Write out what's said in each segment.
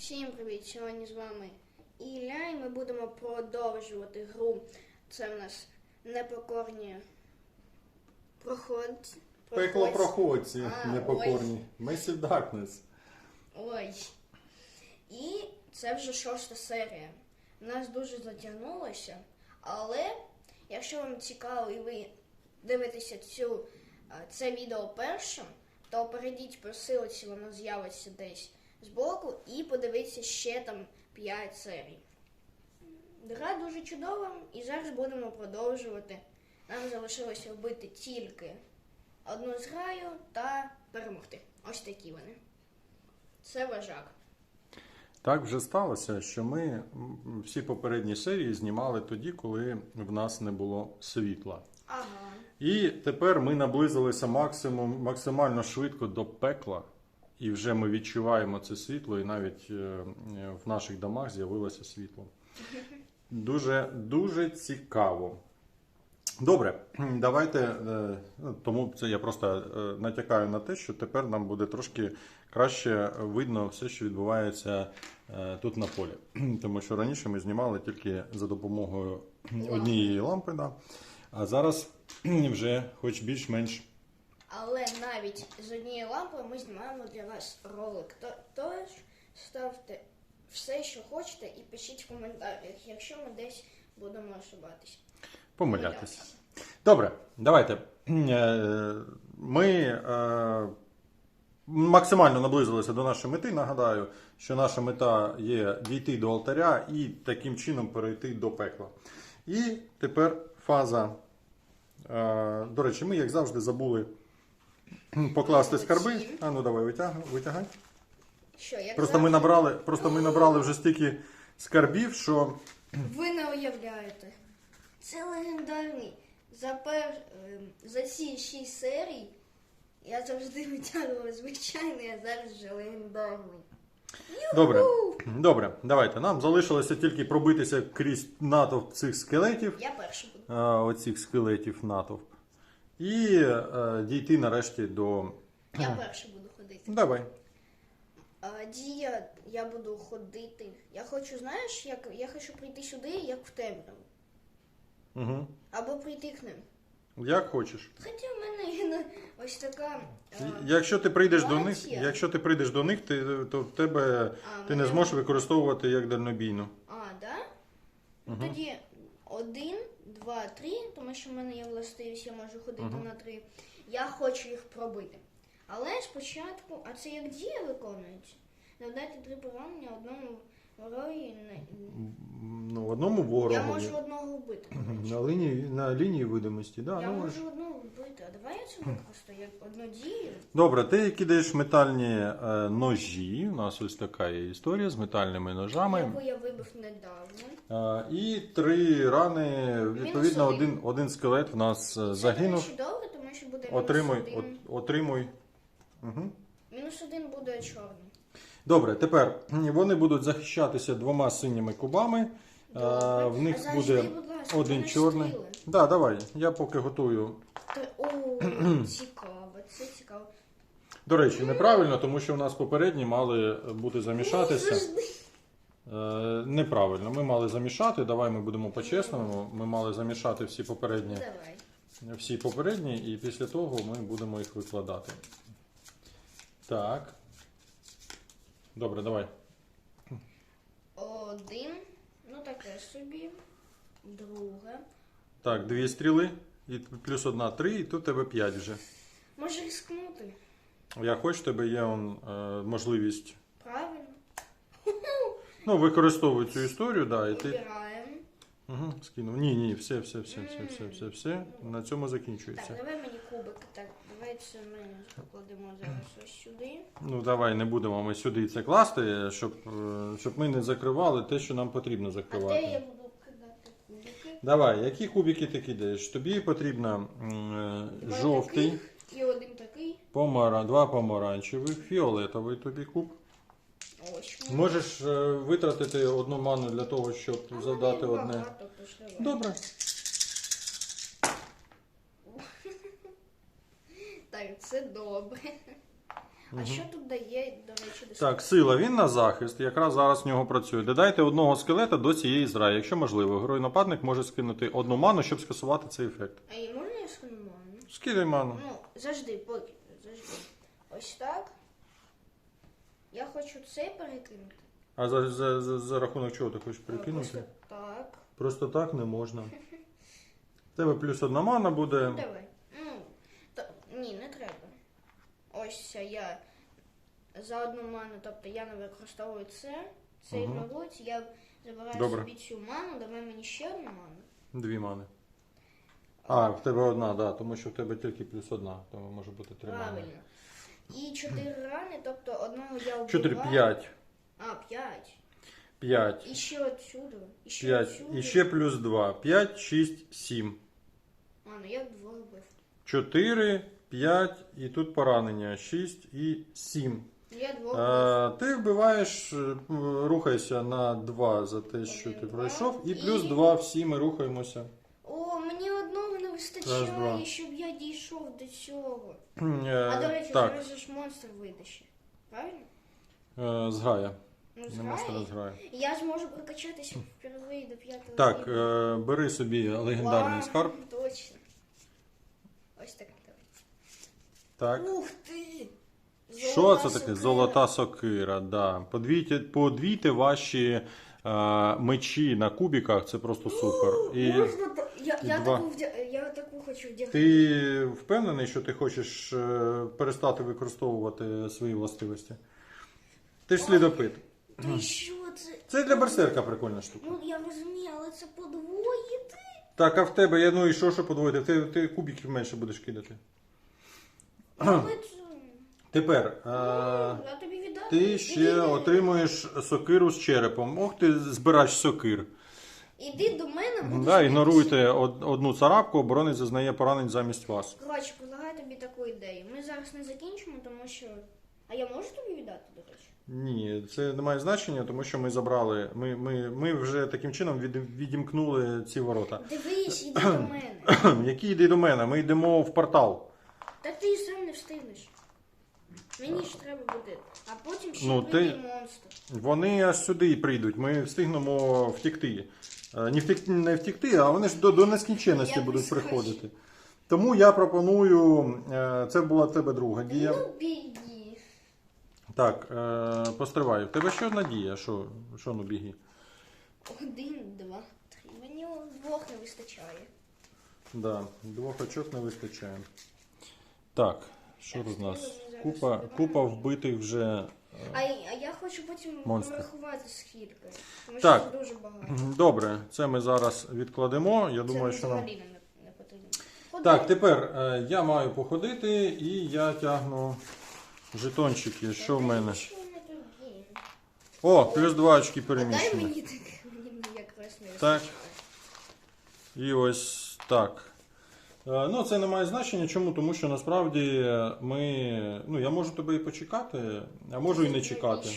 Всім привіт! Сьогодні з вами Ілля, і ми будемо продовжувати гру. Це в нас непокорні проходці. Пекло проходці. А, непокорні. Massive Darkness. Ой. І це вже шоста серія. Нас дуже затягнулося, але якщо вам цікаво і ви дивитеся цю, це відео першим, то перейдіть по ссылці, воно з'явиться десь збоку, і подивіться ще там 5 серій. Гра дуже чудова, і зараз будемо продовжувати. Нам залишилося вбити тільки одну зграю та перемогти. Ось такі вони. Це вожак. Так вже сталося, що ми всі попередні серії знімали тоді, коли в нас не було світла. Ага. І тепер ми наблизилися максимум, максимально швидко до пекла, і вже ми відчуваємо це світло, і навіть е, е, в наших домах з'явилося світло. Дуже, дуже цікаво. Добре, давайте. е, ну, Тому це я просто натякаю на те, що тепер нам буде трошки краще видно все, що відбувається тут на полі. Тому що раніше ми знімали тільки за допомогою однієї лампи, да. а зараз вже хоч більш-менш. Але навіть з однієї лампи ми знімаємо для вас ролик. Тож ставте все, що хочете, і пишіть в коментарях, якщо ми десь будемо ошибатись. Помилятися. Добре, давайте. Е, Ми е, максимально наблизилися до нашої мети. Нагадаю, що наша мета є дійти до алтаря і таким чином перейти до пекла. І тепер фаза. е, До речі, ми, як завжди, забули покласти скарби. А ну давай витягай. витягай. Що, як Просто ми завжди, набрали, просто ми набрали вже стільки скарбів, що ви не уявляєте. Це легендарний. За, пер... ем, за ці шість серій я завжди витягувала звичайний, а зараз вже легендарний. Добре, добре, давайте. Нам залишилося тільки пробитися крізь натовп цих скелетів, Я перший буду. оцих скелетів натовп, і е, дійти нарешті до. Я перший буду ходити. Давай. А, Дія, я буду ходити. Я хочу, знаєш, як я хочу прийти сюди, як в темряву. Угу. Або прийти к ним. Як хочеш. Хоча в мене є на- ось така. а, Якщо ти прийдеш до них, якщо ти прийдеш до них, ти, то в тебе А, ти не зможеш використовувати як дальнобійну. А, да? Тоді один, два, три, тому що в мене є властивість, я можу ходити на три. Я хочу їх пробити. Але спочатку, а це як дія виконується? Завдати три поранення одному ворої. Ну, одному Я можу одного вбити. На лінії, на лінії видимості, да, Я ну, можеш. можу одного вбити, а давай я це просто як одну дію. Добре, ти кидаєш метальні е, ножі. У нас ось така є історія з метальними ножами. Яку я вибив недавно. Е, І три рани. Відповідно, один. один, один скелет в нас е, Це, загинув. до речі, тому що буде Отримуй, мінус один. от, отримуй. Угу. Мінус один буде чорний. Добре, тепер вони будуть захищатися двома синіми кубами. Е, Добре. В них А буде ласка, один чорний. стріли. Да, давай. Я поки готую. О, цікаво, це цікаво. До речі, неправильно, тому що у нас попередні мали бути замішатися. Е, неправильно. Ми мали замішати. Давай ми будемо по-чесному. Ми мали замішати всі попередні. Давай. всі попередні, і після того ми будемо їх викладати. Так. Добре, давай. Один. Ну таке собі. Друге. Так, дві стріли, і плюс одна три, і тут тебе п'ять вже. Може рискнути. Я хочу, тебе є он, е, можливість. Правильно. Ну, використовуй цю історію, да, і ти. Угу, скинув. Ні, ні, все, все, все, все, все, все, все. На цьому Так, закінчується. давай мені кубик. Так, давай це ми покладемо зараз ось сюди. Ну, давай не будемо ми сюди це класти, щоб, е, щоб ми не закривали те, що нам потрібно А де я буду кидати кубики? Давай, які кубики ти кидаєш? Тобі потрібно м, е, Два жовтий, таких І один такий. помара, два помаранчевих, фіолетовий тобі куб. Ось. Можеш е, витратити одну ману для того, щоб А задати мене одне. багато. Добре. Так, це добре. А що тут дає, до речі, десь? Так, сила, він на захист, якраз зараз в нього працює. Додайте одного скелета до цієї зграї. Якщо можливо, герой-нападник може скинути одну ману, щоб скасувати цей ефект. А і можна я скину ману? Скидай ману. Ну, завжди, поки, завжди. Ось так. Я хочу це перекинути. А за, за, за, за рахунок чого ти хочеш перекинути? Просто так. Просто так не можна. В тебе плюс одна мана буде. Давай. Ну, то, ні, не треба. Ось я за одну ману, тобто я не використовую це, цей Мгм. мабуть, я забираю Добре. собі цю ману, давай мені ще одну ману. Дві мани. А, в тебе одна, да, тому що в тебе тільки плюс одна, тому може бути три мани. Правильно. І чотири рани, тобто одного я вбиваю. Чотири, п'ять. А, п'ять. П'ять. І ще отсюди. І ще отсюди. І ще плюс два. П'ять, шість, сім. А, ну я двох вбив. Чотири, п'ять, і тут поранення. Шість і сім. Я двох вбив. Е, ти вбиваєш, е, рухайся на 2 за те, що ти пройшов, і плюс і- 2 всі ми рухаємося. О, мені одного не Раз, два. щоб я дійшов до цього. Е, А до речі, так, зараз же ж монстр вийде ще. Правильно? е, зграя. Ну, Не монстр, а зграє. зграя. Я зможу прокачатися впервые до п'ятого Так, рівня. е, бери собі легендарний скарб. Точно. Ось так. Так. Ух ти! Що це таке? Золота сокира, да. Подвійте, подвійте ваші е, мечі на кубіках, це просто супер. І Можна та- я, і я, два. таку, вдя- я таку хочу вдягти. ти впевнений, що ти хочеш е, перестати використовувати свої властивості? Ти ж слідопит. Й що це? Це для берсерка прикольна штука. Ну я розумію, але це подвоїти. Так, а в тебе, я ну і що, що подвоїти? Ти, ти кубиків менше будеш кидати. Але це... Тепер. Е, Ну, я тобі. Ти ще отримуєш сокиру з черепом. Ох ти збирач сокир. Іди до мене, будеш Да, ігноруйте од- одну царапку, оборонець зазнає поранень замість вас. Коротше, предлагаю тобі таку ідею. Ми зараз не закінчимо, тому що. А я можу тобі віддати, до речі? Ні, це не має значення, тому що ми забрали. Ми, ми, ми вже таким чином від, відімкнули ці ворота. Дивись, іди до мене. Які йди до мене? Ми йдемо в портал. Та ти сам не встигнеш. Мені ж треба буде. А потім ще Ну, прийде ти- монстр. Вони аж сюди прийдуть. Ми встигнемо втікти. Е, Не втекти, не втікти, а вони ж до, до нескінченності Я будуть прискочу. приходити. Тому я пропоную. е, Це була в тебе друга дія. Ну, біги. Так, е, постривай. В тебе ще одна дія? Що, що ну біги? Один, два, три. Мені двох не вистачає. Да, двох очок не вистачає. Так, що Так, тут у нас? Купа, купа вбитих вже. е, А, а я хочу потім Монстр. порахувати скільки. Тому Так. що це дуже багато. Добре, це ми зараз відкладемо. Я Це думаю, що нам. взагалі не, не потрібно. Так, тепер е, я маю походити і я тягну жетончики. Що в мене? О, плюс два очки Дай переміщення. мені таке, мені якраз не Так. І ось так. Е, Ну, це не має значення. Чому? Тому що насправді ми. Ну, я можу тебе і почекати, а можу і не чекати.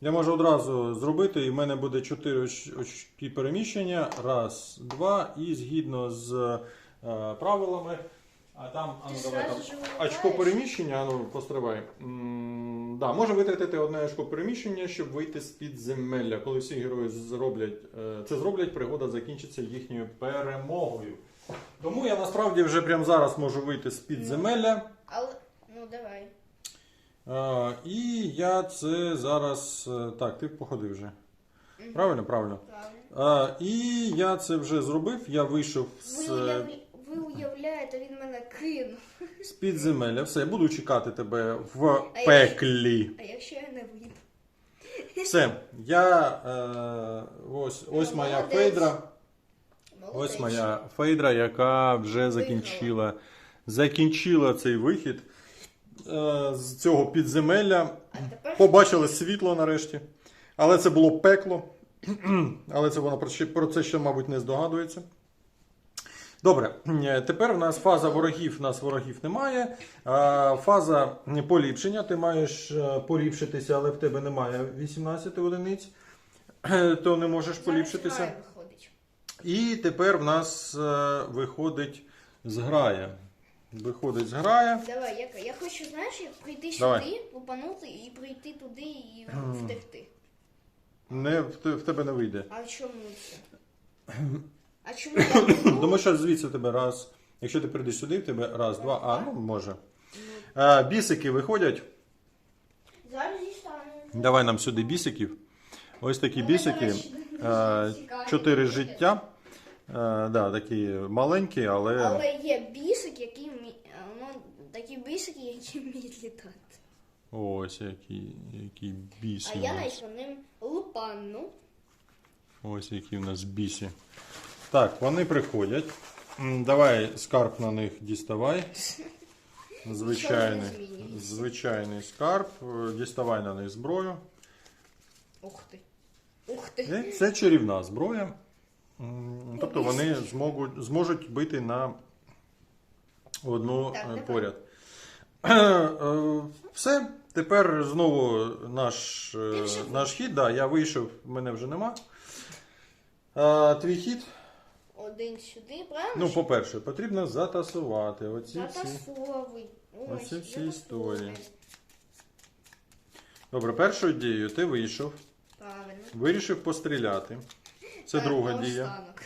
Я можу одразу зробити, і в мене буде 4 оч- очки переміщення. Раз, два, і згідно з е, правилами. А там, а ну, давай, там очко переміщення, а ну постривай. М, Да, може витратити одне очко переміщення, щоб вийти з підземелля. Коли всі герої зроблять е, це зроблять, пригода закінчиться їхньою перемогою. Тому я насправді вже прямо зараз можу вийти з підземелля. Але, ну давай. Е, І я це зараз. е, Так, ти походив вже. Правильно, правильно. Правильно. Е, І я це вже зробив. Я вийшов Ви, з, уяв... ви уявляєте, він мене кинув. з підземелля. Все, я буду чекати тебе в А я- пеклі. А якщо я не вийду? Все, я е, ось, ось моя Молодець. Ось моя фейдра, яка вже закінчила, закінчила цей вихід е, з цього підземелля. Побачили світло нарешті. Але це було пекло. Але це вона про це ще, мабуть, не здогадується. Добре, е, тепер в нас фаза ворогів, в нас ворогів немає. А, Фаза поліпшення. Ти маєш е, поліпшитися, але в тебе немає 18 одиниць, Е, то не можеш поліпшитися. І тепер в нас е, виходить зграя. виходить з грає. Давай, я, я хочу, знаєш, прийти Давай. сюди, лупанути і прийти туди і втекти. Не, в, в тебе не вийде. А чому це? А чому я не Тому що звідси в тебе раз. Якщо ти прийдеш сюди, в тебе раз, два, а, ну може. А, бісики виходять. Зараз дістану. Давай нам сюди бісиків. Ось такі бісики. е. Чотири життя. Е, Да, такі маленькі, але. Але є бісик, який ну, такі бісики, які вміють літати. Ось які, які бісі. А я по ним лупану. Ось які в нас бісі. Так, вони приходять. Давай скарб на них діставай. Звичайний, звичайний скарб. Е, Діставай на них зброю. Ух ти. Ух ти. І Це чарівна зброя. Тобто вони зможуть, зможуть бити на одну Так, е, поряд. Е, Все. Тепер знову наш, е, наш хід. Да, я вийшов, мене вже нема. А, твій хід. Один сюди, правильно? Ну, по-перше, потрібно затасувати оці всі. Затасовуй. Ось, Оці всі історії. Добре, першою дією ти вийшов, Правильно. вирішив постріляти. Це Так, друга дія. наостанок.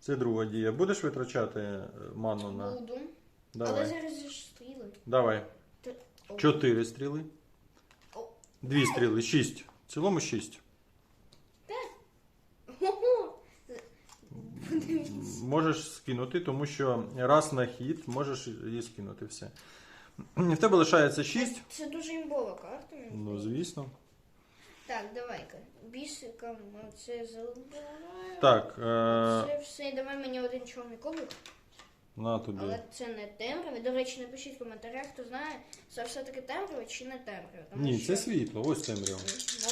Це друга дія. Будеш витрачати е, ману на. Буду. Але Давай. зараз же ж стріли. Давай. Ти- О. Чотири стріли. О. Дві стріли, шість. В цілому шість. Хо-хо. Можеш скинути, тому що раз на хід можеш її скинути все. В тебе лишається шість. Це дуже імбова карта. мені Ну, звісно. Так, давай-ка. Бісиком це забираємо. Так, е, Це все. Давай мені один чорний кубик. на тобі. Але це не темряве. До речі, напишіть в коментарях, хто знає, це все-таки темряве чи не. Тому Ні, що... це світло, ось темрява.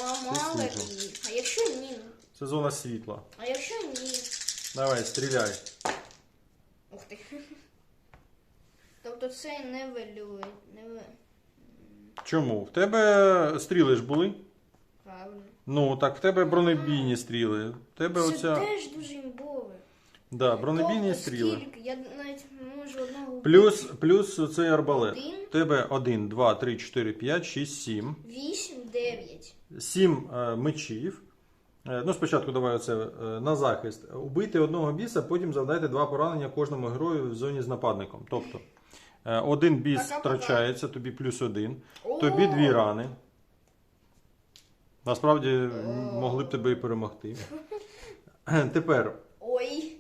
А мало світло. А якщо ні? Це зона світла. А якщо ні? Давай, стріляй. Ух ти. Тобто це не велює, не. Чому? В тебе стріли ж були? Правильно. Ну, так в тебе бронебійні стріли. В тебе Це оця. теж дуже імбове. Да, бронебійні Тобто стріли. Скільки? Я навіть не можу одного Плюс, плюс цей арбалет. Один. В тебе 1, 2, 3, 4, 5, 6, 7. 8, 9. 7 е, мечів. Е, Ну, спочатку давай оце е, на захист. Убити одного біса, потім завдайте два поранення кожному герою в зоні з нападником. Тобто, е, один біс втрачається, тобі плюс один, О! тобі дві рани. Насправді могли б тебе і перемогти. Тепер Ой.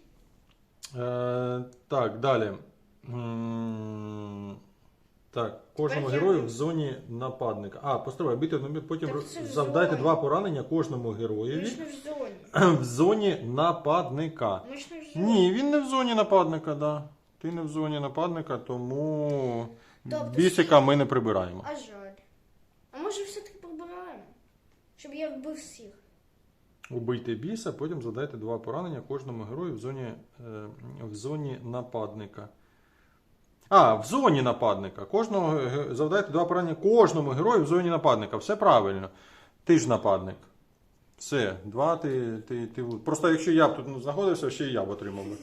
Е, так, далі. М, Так, кожному Тепер я герою в зоні нападника. А, постривай, бити одному, потім Так роз- завдайте два поранення кожному Ми героєві ж не в зоні. в зоні нападника. Ми ж не в зоні. Ні, він не в зоні нападника, да. Ти не в зоні нападника, тому Тобто бісика ми не прибираємо. А жаль. А може все-таки прибираємо? Щоб я вбив всіх. Убийте біса, потім завдайте два поранення кожному герою в зоні, е, в зоні нападника. А, в зоні нападника. Кожного ге- завдайте два поранення кожному герою в зоні нападника. Все правильно. Ти ж нападник. Все, два ти. ти, ти... Просто якщо я б тут ну, знаходився, ще й я б отримав би.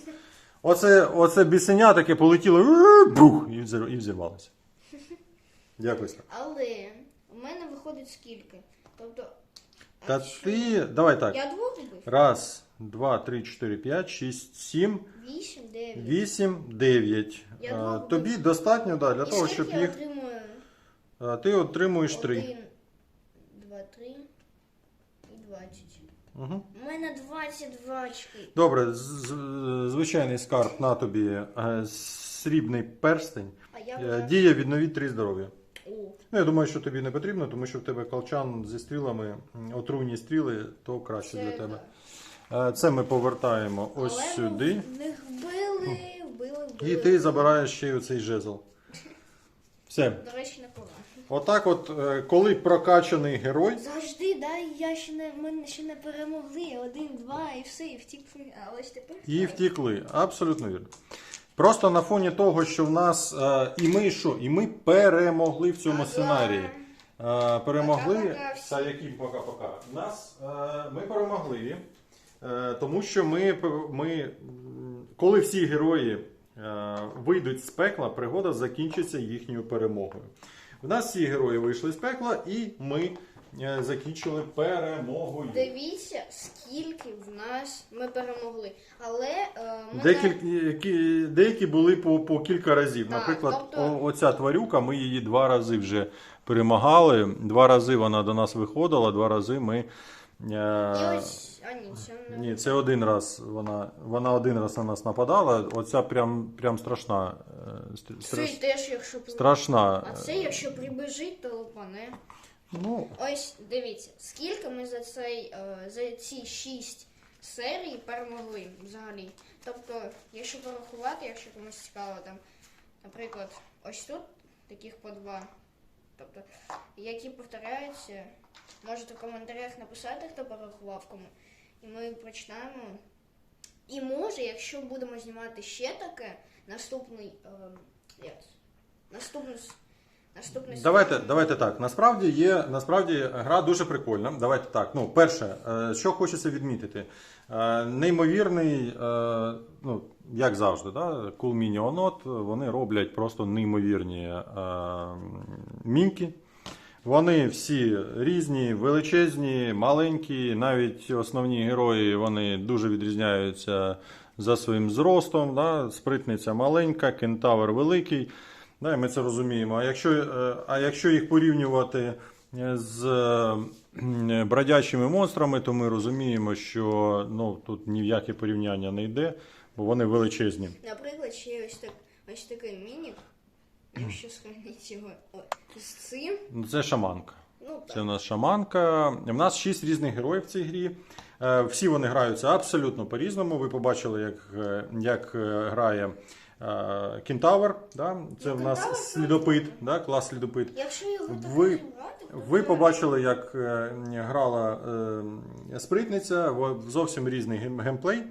Оце, оце бісеня таке полетіло «Ууу», бух, і взір- і взірвалося. Дякую. Але у мене виходить скільки? Тобто. А Та ти. Давай так. Я двох вбив? Раз, два, три, чотири, п'ять, шість, сім. Вісім, дев'ять. 8, 9. Я Е, думав, Тобі достатньо да, для І того, скільки щоб я їх. отримую? е, Ти отримуєш 3. Один, два, три і двадцять. Угу. У мене 22 очки. Добре, з- з- звичайний скарб на тобі е, срібний перстень. А я Е, вже... Діє відновіть 3 здоров'я. Ну, я думаю, що тобі не потрібно, тому що в тебе колчан зі стрілами, отруйні стріли, то краще це для тебе. Е, Це ми повертаємо ось Але сюди. Ми в них вбили, вбили, вбили. І ти забираєш ще й оцей жезл. Все. До речі, не пора. Отак, от, е, коли прокачаний герой. Завжди, да, я ще не, ми ще не перемогли. Один, два і все, і втікли. А ось тепер. І втікли. Абсолютно вірно. Просто на фоні того, що в нас е, і ми що? І ми перемогли в цьому сценарії. Е, перемогли. Та яким пока-пока. Нас е, ми перемогли, е, тому що ми, ми, коли всі герої е, вийдуть з пекла, пригода закінчиться їхньою перемогою. У нас всі герої вийшли з пекла, і ми закінчили перемогою. Дивіться, скільки в нас ми перемогли. Але е, ми Декілька, які- деякі були по, по кілька разів. Так, Наприклад, тобто- о- оця тварюка, ми її два рази вже перемагали. Два рази вона до нас виходила, два рази ми. І Е, ось, а ні, це не ні, це один раз вона, вона один раз на нас нападала. Оця прям, прям страшна. е, стр- Це теж, якщо при- страшна. А це, якщо прибіжить, то лопане. Ну, Ось дивіться, скільки ми за цей е, за ці шість серій перемогли взагалі. Тобто, якщо порахувати, якщо комусь цікаво, там, наприклад, ось тут таких по два. Тобто, які повторяються, можете в коментарях написати, хто порахував кому. І ми прочитаємо. І може, якщо будемо знімати ще таке, наступний. Е. Наступний. Наступний Давайте, давайте так. Насправді є насправді гра дуже прикольна. Давайте так. Ну, перше, е, що хочеться відмітити, Е, неймовірний, е, ну як завжди, да? Cool Mini вони роблять просто неймовірні мінки. Вони всі різні, величезні, маленькі, навіть основні герої вони дуже відрізняються за своїм зростом. Да? Спритниця маленька, кентавр великий. Да, і ми це розуміємо. А якщо, е, а якщо їх порівнювати е, з е, бродячими монстрами, то ми розуміємо, що ну, тут ні в яке порівняння не йде, бо вони величезні. Наприклад, ще ось так ось такий мінік, якщо схвалити його з цим. Ну, Це шаманка. Ну Це у нас шаманка. У нас шість різних героїв в цій грі. Всі вони граються абсолютно по-різному. Ви побачили, як, як грає Кентавр. Да? Це Ну, в нас слідопит, да? клас слідопит. Якщо його Ви- Ви побачили, як е, грала е, спритниця, зовсім різний гейм- геймплей. Е,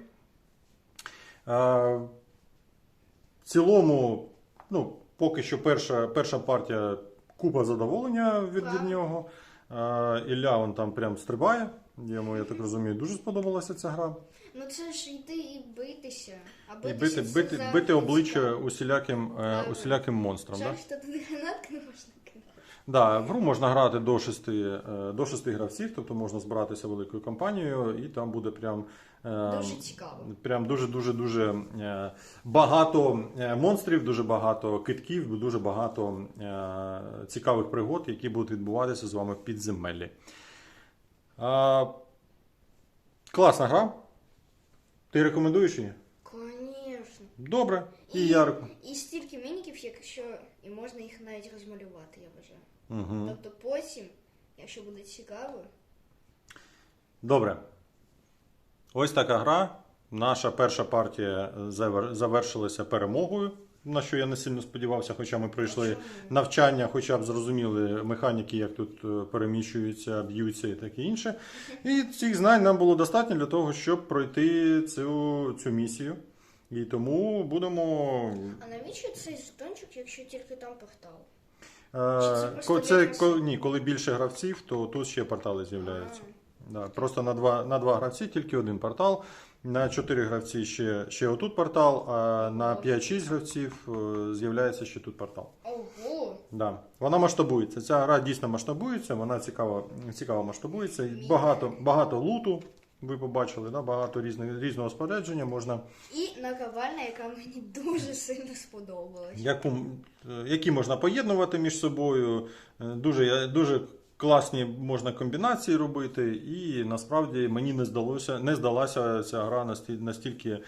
В цілому, ну, поки що перша, перша партія купа задоволення від, від нього. Е, Ілля он там прям стрибає. Йому, я так розумію, дуже сподобалася ця гра. Ну це ж йти і битися. А І бити, бити, бити обличчя усіляким, е, усіляким монстрам. Да? Жаль, що туди гранатки не можна. Да, в гру можна грати до шести, е, до шести гравців, тобто можна збиратися великою компанією, і там буде прям, е, Дуже цікаво. прям дуже дуже дуже е, багато монстрів, дуже багато китків, дуже багато цікавих пригод, які будуть відбуватися з вами в підземеллі. Класна гра. Ти рекомендуєш її? Звісно. Добре. І, І- я рекомендую. І стільки мініків, якщо і можна їх навіть розмалювати, я вважаю. Угу. Тобто потім, якщо буде цікаво, Добре. Ось така гра. Наша перша партія завершилася перемогою, на що я не сильно сподівався, хоча ми пройшли навчання, хоча б зрозуміли механіки, як тут е, переміщуються, б'ються і таке інше. І цих знань нам було достатньо для того, щоб пройти цю, цю місію. І тому будемо. а навіщо цей жетончик, якщо тільки там портал? Е, це ко- це, ко- ні, коли більше гравців, то тут ще портали з'являються. Да, просто на два, на два гравці тільки один портал. На 4 гравці ще, ще отут портал, а на 5-6 гравців е, з'являється ще тут портал. Ого! Да. Вона масштабується. Ця гра дійсно масштабується, вона цікаво, цікаво масштабується. І Багато, багато луту, ви побачили, да? багато різних, різного спорядження можна, І наковальня, яка мені дуже сильно сподобалась. яку, е, які можна поєднувати між собою. Е, Дуже, дуже класні можна комбінації робити, і насправді мені не здалося, не здалася ця гра насті- настільки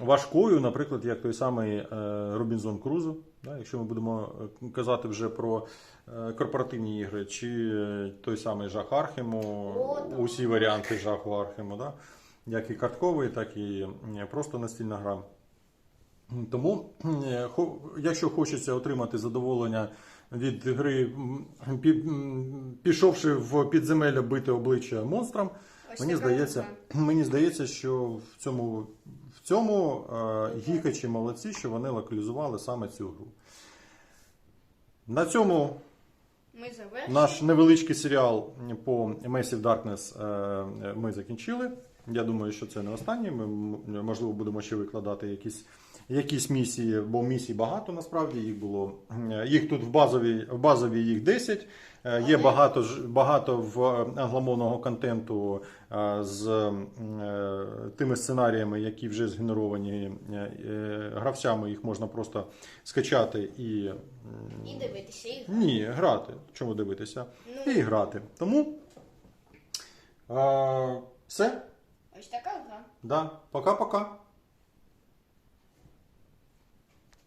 важкою, наприклад, як той самий е, Робінзон Крузо. Якщо ми будемо е, казати вже про е, корпоративні ігри, чи той самий жах Архему, усі варіанти жаху Архему, да? як і картковий, так і просто настільна гра. Тому, якщо хочеться отримати задоволення від гри, пішовши в підземелля бити обличчя монстрам, мені здається, мені здається, що в цьому, цьому е, гікачі молодці, що вони локалізували саме цю гру. На цьому Ми наш невеличкий серіал по Massive Darkness е, ми закінчили. Я думаю, що це не останній. Ми можливо будемо ще викладати якісь якісь місії, бо місій багато насправді їх було. Е, Їх тут в базовій, в базовій їх 10. Е, Є багато багато в англомовного контенту е, з е, тими сценаріями, які вже згенеровані е, е, гравцями. Їх можна просто скачати і І дивитися їх. ні, грати. Чому дивитися? Ну. І грати. Тому е, все. Ось така гра. Да. Пока-пока.